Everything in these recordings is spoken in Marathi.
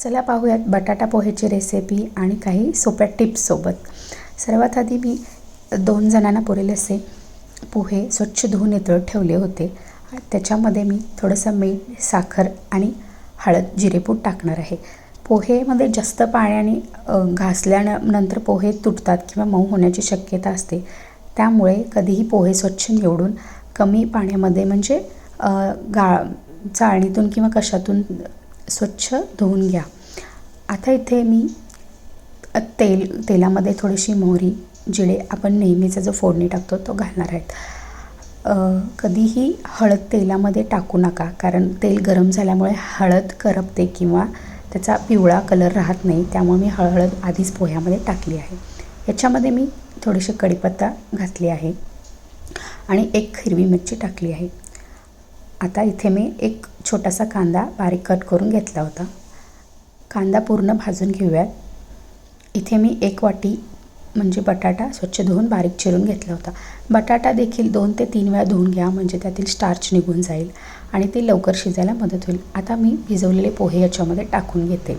चला पाहूयात बटाटा पोहेची रेसिपी आणि काही सोप्या टिप्ससोबत सर्वात आधी मी दोन जणांना पुरेल असे पोहे स्वच्छ धुवून नितळत ठेवले होते. त्याच्यामध्ये मी थोडंसं मीठ साखर आणि हळद जिरेपूट टाकणार आहे. पोहेमध्ये जास्त पाण्याने घासल्यानंतर पोहे तुटतात किंवा मऊ होण्याची शक्यता असते. त्यामुळे कधीही पोहे स्वच्छ निवडून कमी पाण्यामध्ये म्हणजे गाळ गा चाळणीतून किंवा कशातून स्वच्छ धुवून घ्या. आता इथे मी तेल तेलामध्ये थोडीशी मोहरी जिडे आपण नेहमीचा जो फोडणी टाकतो तो घालणार आहेत. कधीही हळद तेलामध्ये टाकू नका कारण तेल गरम झाल्यामुळे हळद करपते किंवा त्याचा पिवळा कलर राहत नाही त्यामुळे मी हळद आधीच पोह्यामध्ये टाकली आहे. याच्यामध्ये मी थोडीशी कढीपत्ता घातली आहे आणि एक हिरवी मिरची टाकली आहे. आता इथे मी एक छोटासा कांदा बारीक कट करून घेतला होता. कांदा पूर्ण भाजून घेऊयात इथे मी एक वाटी म्हणजे बटाटा स्वच्छ धुवून बारीक चिरून घेतला होता. बटाटा देखील दोन ते तीन वेळा धुवून घ्या म्हणजे त्यातील स्टार्च निघून जाईल आणि ते लवकर शिजायला मदत होईल. आता मी भिजवलेले पोहे याच्यामध्ये टाकून घेते.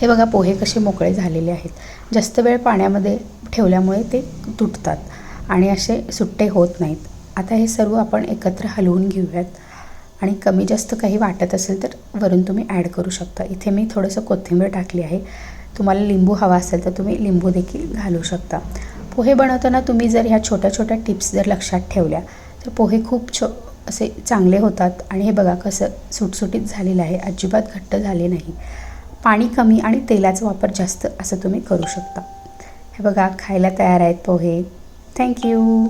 हे बघा पोहे कसे मोकळे झालेले आहेत. जास्त वेळ पाण्यामध्ये ठेवल्यामुळे ते तुटतात आणि असे सुट्टे होत नाहीत. आता हे सर्व आपण एकत्र हलवून घेऊयात. आणि कमी जास्त काही वाटत असेल तर वरून तुम्ही ॲड करू शकता. इथे मी थोडंसं कोथिंबीर टाकली आहे. तुम्हाला लिंबू हवा असेल तर तुम्ही लिंबू देखील घालू शकता. पोहे बनवताना तुम्ही जर ह्या छोट्या छोट्या टिप्स जर लक्षात ठेवल्या तर पोहे खूप छो असे चांगले होतात. आणि हे बघा कसं सुटसुटीत झालेलं आहे. अजिबात घट्ट झाले नाही. पाणी कमी आणि तेलाचा वापर जास्त असं तुम्ही करू शकता. हे बघा खायला तयार आहेत पोहे. थँक्यू